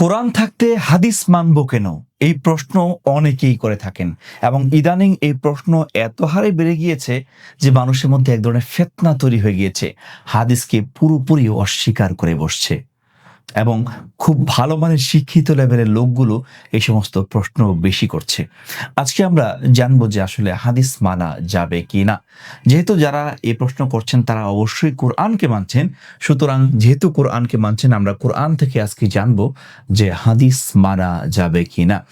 কোরআন থাকতে হাদিস মানব কেন? এই প্রশ্ন অনেকেই করে থাকেন। এবং ইদানিং এই প্রশ্ন এত হারে বেড়ে গিয়েছে যে মানুষের মধ্যে এক ধরনের ফেতনা তৈরি হয়ে গিয়েছে। হাদিসকে পুরোপুরি অস্বীকার করে বসছে। এবং খুব ভালো মানের শিক্ষিত লেভেলের লোকগুলো এই সমস্ত প্রশ্ন বেশি করছে। আজকে আমরা জানব যে আসলে হাদিস মানা যাবে কি না যেহেতু যারা এই প্রশ্ন করছেন, তারা অবশ্যই কোরআনকে মানছেন। সুতরাং যেহেতু কোরআনকে মানছেন, আমরা কোরআন থেকে আজকে জানব যে হাদিস মানা যাবে কি না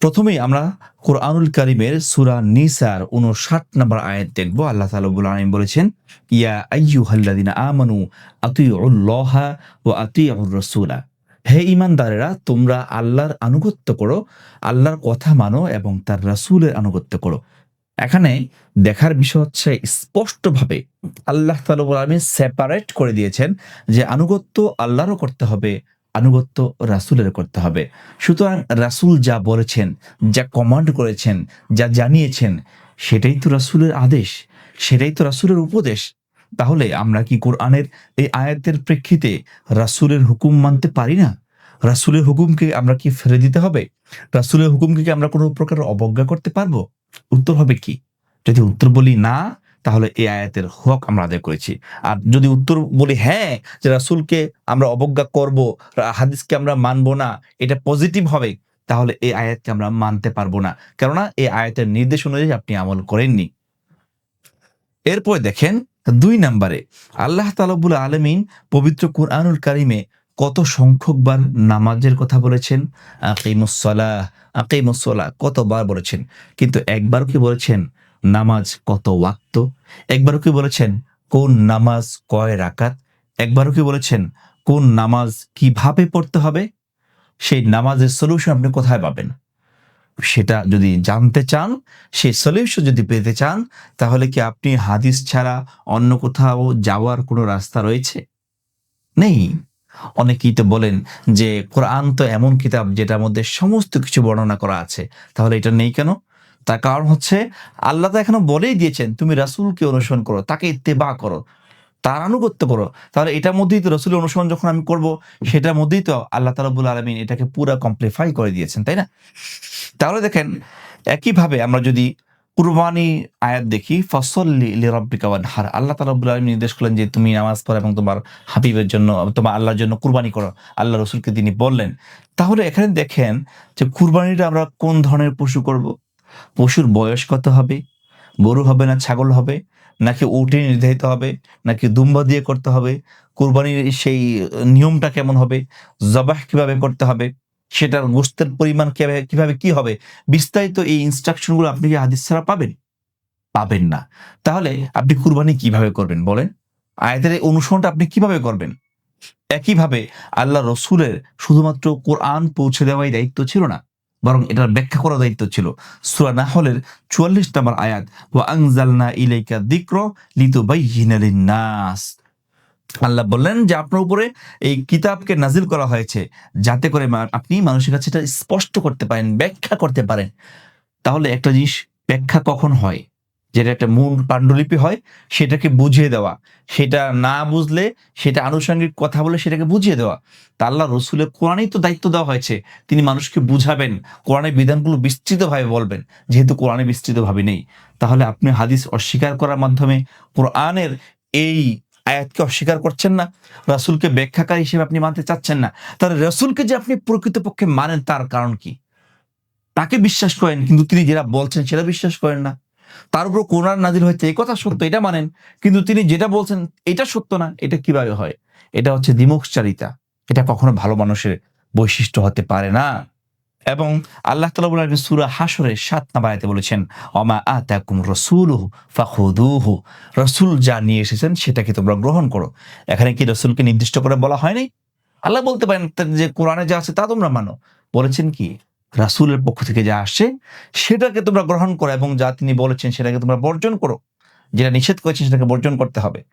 প্রথমেই আমরা কোরআনুল কারিমের সুরা নিসার উনষাট নম্বর আয়াত দেখব। আল্লাহ তালবুল আলম বলেছেন, ইয়া আইয়ু হাল্লাদিনা আমানু আতিউল্লাহা ও আতিউর রসুলা হে ইমানদারেরা তোমরা আল্লাহর আনুগত্য করো, আল্লাহর কথা মানো এবং তার রাসূলের আনুগত্য করো। এখানে দেখার বিষয় হচ্ছে স্পষ্টভাবে আল্লাহ তালবুল আলমী সেপারেট করে দিয়েছেন যে আনুগত্য আল্লাহরও করতে হবে আনুগত্য রাসুলের করতে হবে। সুতরাং রাসূল যা বলেছেন, যা কমান্ড করেছেন, যা জানিয়েছেন, সেটাই তো রাসূলের আদেশ, সেটাই তো রাসূলের উপদেশ। তাহলে আমরা কি কোরআনের এই আয়াতের প্রেক্ষিতে রাসূলের হুকুম মানতে পারি না? রাসূলের হুকুমকে আমরা কি ফেলে দিতে হবে? রাসূলের হুকুমকে কি আমরা কোনো প্রকার অবজ্ঞা করতে পারব? উত্তর হবে কি? যদি উত্তর বলি না তাহলে এই আয়াতের হক আমরা আদায় করেছি। আর যদি উত্তর বলি হ্যাঁ যে রাসূলকে আমরা অবজ্ঞা করব হাদিসকে আমরা মানবো না, এটা পজিটিভ হবে, তাহলে এই আয়াতকে আমরা মানতে পারব না। কেননা এই আয়াতের নির্দেশ অনুযায়ী আপনি আমল করেননি। এরপর দেখেন, দুই নম্বরে, আল্লাহ তালবুল আলমিন পবিত্র কুরআনুল কারিমে কত সংখ্যকবার নামাজের কথা বলেছেন আকিমুসলাহ আকিমুসলাহ কতবার বলেছেন। কিন্তু একবারও কি বলেছেন? নামাজ কত ওয়াক্ত? একবারও কি বলেছেন, কোন নামাজ কয় রাকাত? একবারও কি বলেছেন, কোন নামাজ কীভাবে পড়তে হবে? সেই নামাজের সলিউশন আপনি কোথায় পাবেন? সেটা যদি জানতে চান, সেই সলিউশন যদি পেতে চান, তাহলে কি আপনি হাদিস ছাড়া অন্য কোথাও যাওয়ার কোনো রাস্তা রয়েছে? নেই। অনেকেই তো বলেন যে, কোরআন তো এমন কিতাব যেটার মধ্যে সমস্ত কিছু বর্ণনা করা আছে। তাহলে এটা নেই কেন? তার কারণ হচ্ছে আল্লাহ তো এখনও বলেই দিয়েছেন, তুমি রাসূলকে অনুসরণ করো, তাকে ইত্তেবা করো, তার আনুগত্য করো। তাহলে এটার মধ্যেই তো রসুলের অনুসরণ যখন আমি করব, সেটার মধ্যেই তো আল্লাহ তালাবুল আলমিন এটাকে পুরো কমপ্লিফাই করে দিয়েছেন, তাই না? তাহলে দেখেন, একইভাবে আমরা যদি কুরবানি আয়াত দেখি, ফসল্লি রব্বিকা হার আল্লাহ তালাবুল আলম নির্দেশ করলেন যে, তুমি নামাজ পড়ো এবং তোমার হাবিবের জন্য, তোমার আল্লাহর জন্য কুরবানি করো। আল্লাহ রসুলকে তিনি বললেন। তাহলে এখানে দেখেন যে কুরবানিটা আমরা কোন ধরনের পশু করব? পশুর বয়স কত হবে? গরু হবে না ছাগল হবে? নাকি উটে নির্ধারিত হবে? নাকি দুম্বা দিয়ে করতে হবে? কুরবানির সেই নিয়মটা কেমন হবে? জবাহ কীভাবে করতে হবে? সেটার গোস্তের পরিমাণ কীভাবে কি হবে? বিস্তারিত এই ইনস্ট্রাকশনগুলো আপনি কি হাদিস ছাড়া পাবেন? পাবেন না। তাহলে আপনি কুরবানি কীভাবে করবেন বলেন? আয়াতের এই অনুসরণটা আপনি কীভাবে করবেন? একইভাবে আল্লাহ রসুলের শুধুমাত্র কোরআন পৌঁছে দেওয়াই দায়িত্ব ছিল না। বরং এটার ব্যাখ্যা করার দায়িত্ব ছিল। সুরা নাহলের চুয়াল্লিশ নম্বর আয়াত, ওয়া আংজালনা ইলাইকা দিক্র লিতুবাইয়িনা লিন-নাস। আল্লাহ বললেন যে আপনার উপরে এই কিতাবকে নাজিল করা হয়েছে যাতে করে আপনি মানুষের কাছে এটা স্পষ্ট করতে পারেন, ব্যাখ্যা করতে পারেন। তাহলে একটা জিনিস ব্যাখ্যা কখন হয়? যেটা একটা মূল পাণ্ডুলিপি হয়, সেটাকে বুঝিয়ে দেওয়া। সেটা না বুঝলে, সেটা আনুষঙ্গিক কথা বলে সেটাকে বুঝিয়ে দেওয়া। তা আল্লাহ রসুলের কোরআনেই তো দায়িত্ব দেওয়া হয়েছে। তিনি মানুষকে বুঝাবেন, কোরআনের বিধানগুলো বিস্তৃতভাবে বলবেন, যেহেতু কোরআনে বিস্তৃতভাবে নেই। তাহলে আপনি হাদিস অস্বীকার করার মাধ্যমে কোরআনের এই আয়াতকে অস্বীকার করছেন না? রাসূলকে ব্যাখ্যাকারী হিসেবে আপনি মানতে চাচ্ছেন না? তাহলে রসুলকে যে আপনি প্রকৃতপক্ষে মানেন, তার কারণ কি? তাকে বিশ্বাস করেন, কিন্তু তিনি যেটা বলছেন, সেটা বিশ্বাস করেন না। তার উপর কোরআন নাজির হয়েছে, এই কথা সত্য, এটা মানেন। কিন্তু তিনি যেটা বলছেন, এটা সত্য না, এটা কীভাবে হয়? এটা হচ্ছে দ্বিমুখচারিতা। এটা কখনো ভালো মানুষের বৈশিষ্ট্য হতে পারে না। এবং আল্লাহ তালা সুরা হাসরের সাত নাবায়াতে বলেছেন অমা আতাকুম রসুলহু ফাখুদুহু রসুল যা নিয়ে এসেছেন, সেটাকে তোমরা গ্রহণ করো। এখানে কি রসুলকে নির্দিষ্ট করে বলা হয়নি? আল্লাহ বলতে পারেন যে কোরআনে যা আছে তা তোমরা মানো। বলেছেন কি? রাসূলের পক্ষ থেকে যা আসছে, সেটাকে তোমরা গ্রহণ করো এবং যা তিনি বলেছেন সেটাকে তোমরা বর্জন করো। যেটা নিষেধ করেছেন সেটাকে বর্জন করতে হবে।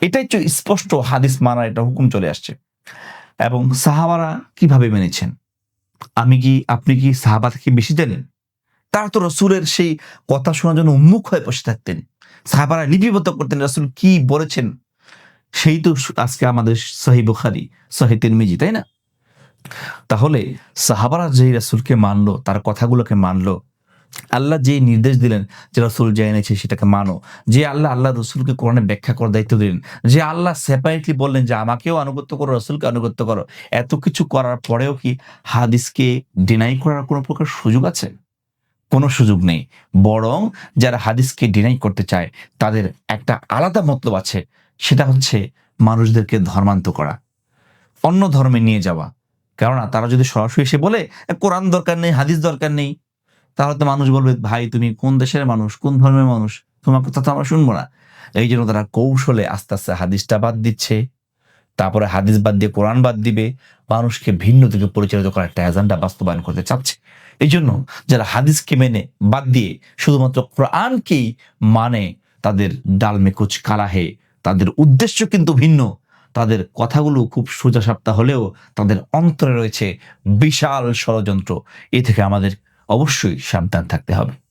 এটাই স্পষ্ট হাদিস মানার এটা হুকুম চলে আসছে। এবং সাহাবারা কীভাবে মেনেছেন? আমি কি, আপনি কি সাহাবা থেকে বেশি জানেন? তারা তো রসুলের সেই কথা শোনার জন্য উন্মুখ হয়ে বসে থাকতেন। সাহাবারা লিপিবদ্ধ করতেন রসুল কি বলেছেন? সেই তো আজকে আমাদের সহি বুখারি, সহি তিরমিজি, তাই না? তাহলে সাহাবারা যেই রাসুলকে মানলো, তার কথাগুলোকে মানলো, আল্লাহ যে নির্দেশ দিলেন যে রাসূল যা এনেছে সেটাকে মানো, যে আল্লাহ আল্লাহ রসুলকে কোরআনে ব্যাখ্যা করার দায়িত্ব দিলেন, যে আল্লাহ সেপারেটলি বললেন যে আমাকেও আনুগত্য করো, রসুলকে আনুগত্য করো, এত কিছু করার পরেও কি হাদিসকে ডিনাই করার কোনো প্রকার সুযোগ আছে? কোনো সুযোগ নেই। বরং যারা হাদিসকে ডিনাই করতে চায়, তাদের একটা আলাদা মতলব আছে, সেটা হচ্ছে মানুষদেরকে ধর্মান্ত করা, অন্য ধর্মে নিয়ে যাওয়া। কেননা তারা যদি সরাসরি এসে বলে "এ, কোরআন দরকার নেই হাদিস দরকার নেই তাহলে তো মানুষ বলবে ভাই তুমি কোন দেশের মানুষ কোন ধর্মের মানুষ? তোমার কথা তো আমরা শুনব না। এই জন্য তারা কৌশলে আস্তে আস্তে হাদিসটা বাদ দিচ্ছে। তারপরে হাদিস বাদ দিয়ে কোরআন বাদ দিবে। মানুষকে ভিন্ন দিকে পরিচালিত করার একটা এজেন্ডা বাস্তবায়ন করতে চাচ্ছে। এই জন্য যারা হাদিসকে মেনে বাদ দিয়ে শুধুমাত্র কোরআনকেই মানে তাদের ডালমে কুচ কালাহে তাদের উদ্দেশ্য কিন্তু ভিন্ন। তাদের কথাগুলো খুব সোজাসাপ্তা হলেও তাদের অন্তরে রয়েছে বিশাল ষড়যন্ত্র। এ থেকে আমাদের অবশ্যই সাবধান থাকতে হবে।